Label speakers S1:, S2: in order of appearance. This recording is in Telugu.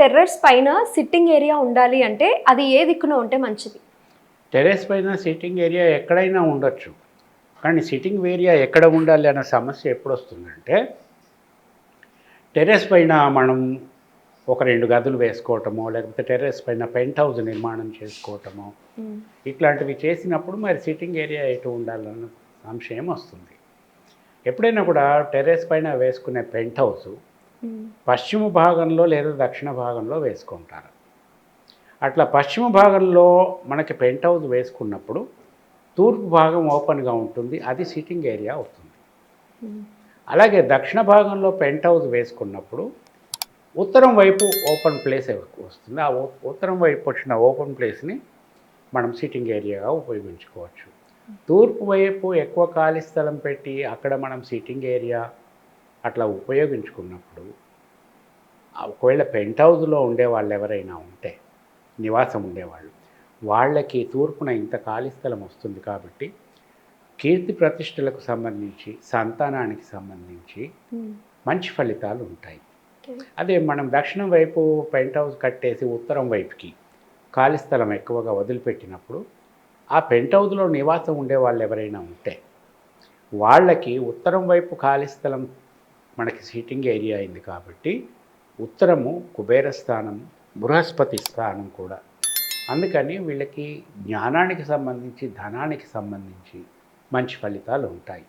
S1: టెర్రస్ పైన సిట్టింగ్ ఏరియా ఉండాలి అంటే అది ఏ దిక్కున ఉంటే మంచిది?
S2: టెరెస్ పైన సిట్టింగ్ ఏరియా ఎక్కడైనా ఉండొచ్చు. కానీ సిట్టింగ్ ఏరియా ఎక్కడ ఉండాలి అన్న సమస్య ఎప్పుడు వస్తుందంటే టెరెస్ పైన మనం ఒక రెండు గదులు వేసుకోవటమో లేకపోతే టెర్రస్ పైన పెంట్ హౌస్ నిర్మాణం చేసుకోవటమో ఇట్లాంటివి చేసినప్పుడు మరి సిట్టింగ్ ఏరియా ఎటు ఉండాలన్న సంశయం వస్తుంది. ఎప్పుడైనా కూడా టెర్రస్ పైన వేసుకునే పెంట్ హౌస్ పశ్చిమ భాగంలో లేదా దక్షిణ భాగంలో వేసుకుంటారు. అట్లా పశ్చిమ భాగంలో మనకి పెంట్ హౌస్ వేసుకున్నప్పుడు తూర్పు భాగం ఓపెన్గా ఉంటుంది అది సిట్టింగ్ ఏరియా అవుతుంది. అలాగే దక్షిణ భాగంలో పెంట్ హౌస్ వేసుకున్నప్పుడు ఉత్తరం వైపు ఓపెన్ ప్లేస్ వస్తుంది. ఆ ఉత్తరం వైపు వచ్చిన ఓపెన్ ప్లేస్ని మనం సిట్టింగ్ ఏరియాగా ఉపయోగించుకోవచ్చు. తూర్పు వైపు ఎక్కువ ఖాళీ స్థలం పెట్టి అక్కడ మనం సిట్టింగ్ ఏరియా అట్లా ఉపయోగించుకున్నప్పుడు ఒకవేళ పెంట్ హౌస్లో ఉండే వాళ్ళు ఎవరైనా ఉంటే నివాసం ఉండేవాళ్ళు వాళ్ళకి తూర్పున ఇంత ఖాళీ స్థలం వస్తుంది కాబట్టి కీర్తి ప్రతిష్టలకు సంబంధించి సంతానానికి సంబంధించి మంచి ఫలితాలు ఉంటాయి. అదే మనం దక్షిణం వైపు పెంట్ హౌస్ కట్టేసి ఉత్తరం వైపుకి ఖాళీ స్థలం ఎక్కువగా వదిలిపెట్టినప్పుడు ఆ పెంట్ హౌస్లో నివాసం ఉండే వాళ్ళు ఎవరైనా ఉంటే వాళ్ళకి ఉత్తరం వైపు ఖాళీ స్థలం మనకి సీటింగ్ ఏరియా అయింది కాబట్టి ఉత్తరము కుబేర స్థానం బృహస్పతి స్థానం కూడా. అందుకని వీళ్ళకి జ్ఞానానికి సంబంధించి ధనానికి సంబంధించి మంచి ఫలితాలు ఉంటాయి.